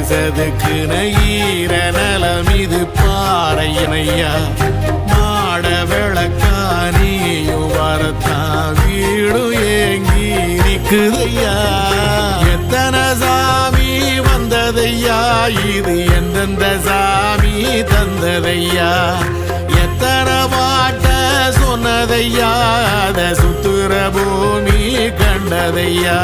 செதுக்கு செதுக்குன ஈர நலம் இது பாறையினையா? மாட விளக்கானியும் வரத்தான் வீடு ஏங்கி நிக்குதையா எத்தனை சாமி வந்ததையா? இது எந்தெந்த சாமி தந்ததையா? எத்தனை பாட்ட சொன்னதையா? அத சுத்துற பூமி கண்டதையா?